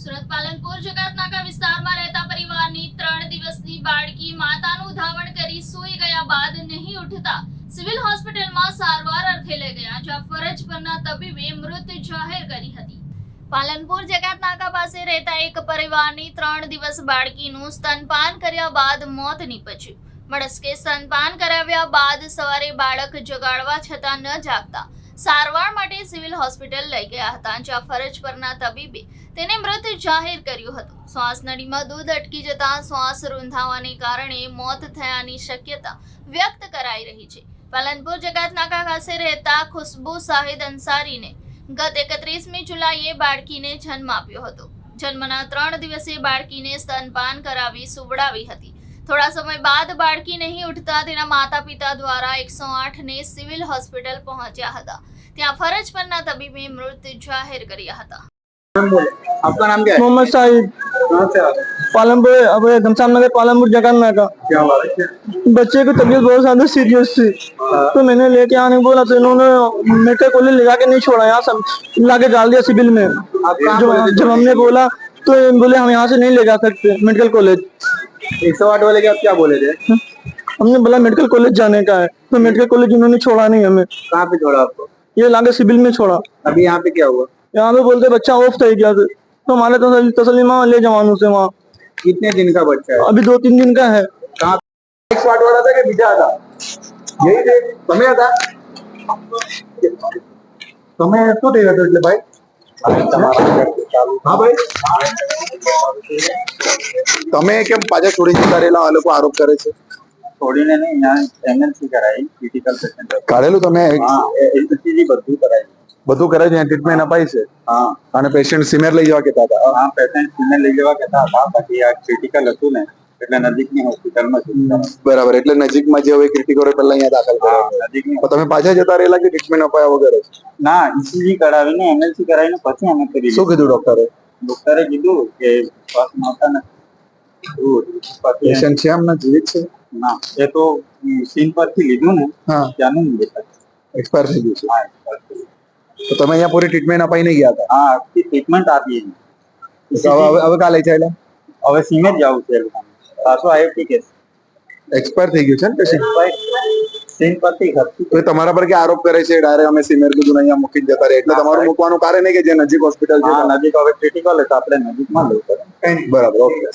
સુરત પાલનપુર જકાતનાકા વિસ્તારમાં રહેતા પરિવારની ત્રણ દિવસની બાળકી માતાનું ધાવણ કરી સૂઈ ગયા બાદ નહીં ઉઠતા સિવિલ હોસ્પિટલમાં સારવાર અર્થે લઈ ગયા, જ્યાં ફરજ પરના તબીબે મૃત જાહેર કરી હતી. પાલનપુર જકાતનાકા પાસે રહેતા એક પરિવારની ત્રણ દિવસ બાળકીનું સ્તનપાન કર્યા બાદ મોત નીપજ્યું. મળસ્કે સ્તનપાન કરાવ્યા બાદ સવારે બાળક જગાડવા છતાં ન જાગતા સારવાર માટે સિવિલ હોસ્પિટલ લઈ ગયા હતા. જ્યાં ફરજ પરના તબીબે તેને મૃત જાહેર કર્યું હતું. શ્વાસ નળીમાં દૂધ અટકી જતા શ્વાસ રૂંધાવાને કારણે મોત થયાની શક્યતા વ્યક્ત કરાઈ રહી છે. પાલનપુર જગાતનાકા પાસે રહેતા ખુશ્બુ શાહિદ અંસારીને ગત એકત્રીસમી જુલાઈએ બાળકીને જન્મ આપ્યો હતો. જન્મના ત્રણ દિવસે બાળકીને સ્તનપાન કરાવી સુવડાવી હતી. થોડા સમય બાદ બાળકી નહીં ઉઠતા તેના માતા પિતા દ્વારા એકસો આઠને સિવિલ હોસ્પિટલ પહોંચ્યા હતા ત્યાં ફરજ પરના તબીબે મૃત જાહેર કર્યા હતા आपका नाम क्या है मोहम्मद साहिद कहाँ से आ रहे हैं? पालमपुर अब घमसान नगर पालमपुर जगन्ना का क्या हुआ है क्या बच्चे की तबीयत बहुत ज्यादा सीरियस थी तो मैंने लेके आने को बोला तो इन्होंने मेडिकल कॉलेज ले जाके नहीं छोड़ा यहाँ सब लाके डाल दिया सिविल में आप कहाँ जब बोले थे जब हमने बोला तो ये बोले हम यहाँ से नहीं ले जा सकते मेडिकल कॉलेज एक सौ आठ वाले के आप क्या बोले थे हमने बोला मेडिकल कॉलेज जाने का है तो मेडिकल कॉलेज उन्होंने छोड़ा नहीं हमें कहाँ पे छोड़ा आपको ये लाके सिविल में छोड़ा अभी यहाँ पे क्या हुआ यहाँ पे बोलते बच्चा ऑफ થઈ ગયા છે तो हमारे तसली तसलीमा ले जवानों से वहाँ कितने दिन का बच्चा है अभी दो तीन दिन का है कहाँ एक सौ आठ वाला था कि बीजा था यही थे તમે હતા તમે શું થઈ હતો એટલે ભાઈ હા ભાઈ. તમે કેમ પાછા છોડીને રહેલા? આ લોકો આરોપ કરે છે. છોડીને નહીં અહીંયા એમએનસી કરાવી ક્રિટિકલ પેશન્ટ કાઢેલું તમે? હા બધું કરાવી બધું કરે છે ટ્રીટમેન્ટ અપાય છે? હા. અને પેશન્ટ સિમેર લઈ જવા કહેતા હતા? હા પેશન્ટ સિમેર લઈ જવા કહેતા હતા. બાકી આ ક્રિટિકલ હતું ને એટલે નજીકની હોસ્પિટલમાં બરાબર એટલે નજીકમાં જે હોય પહેલા અહીંયા દાખલ કરો. હા નજીકની. તમે પાછા જતા રહેલા કે ટ્રીટમેન્ટ અપાયા વગર ના ઈસીજી કરાવીને એમએલસી કરાવીને પછી અમે કરી શું કીધું ડોક્ટરે ડોક્ટરે કીધું કે શ્વાસ નહોતા ને એવું હતું. પછી પેશન્ટ છે એમના જીવિત છે? ના એ તો સીન પરથી લીધું ને ત્યાંનું એક્સપાયર થઈ ગયું છે. હા તો તમે અહીંયા પૂરી ટ્રીટમેન્ટ અપાઈને ગયા હતા? હા ટ્રીટમેન્ટ આપી હવે હવે- કાલે છે ચાલ્યા? હવે સીમે જ જવું છે પાછો આવ્યો છે. એક્સપાયર થઈ ગયું છે ને પેશન્ટ સીન પરથી તો તમારા પર કે આરોપ કરે છે? ડાયરેક્ટ અમે સીમેર કીધું અહીંયા મૂકી જતા રહે એટલે તમારું મૂકવાનું કારણ કે જે નજીક હોસ્પિટલ છે નજીક હવે ક્રિટિકલ એટલે આપણે નજીકમાં લેવું પડે. બરાબર ઓકે.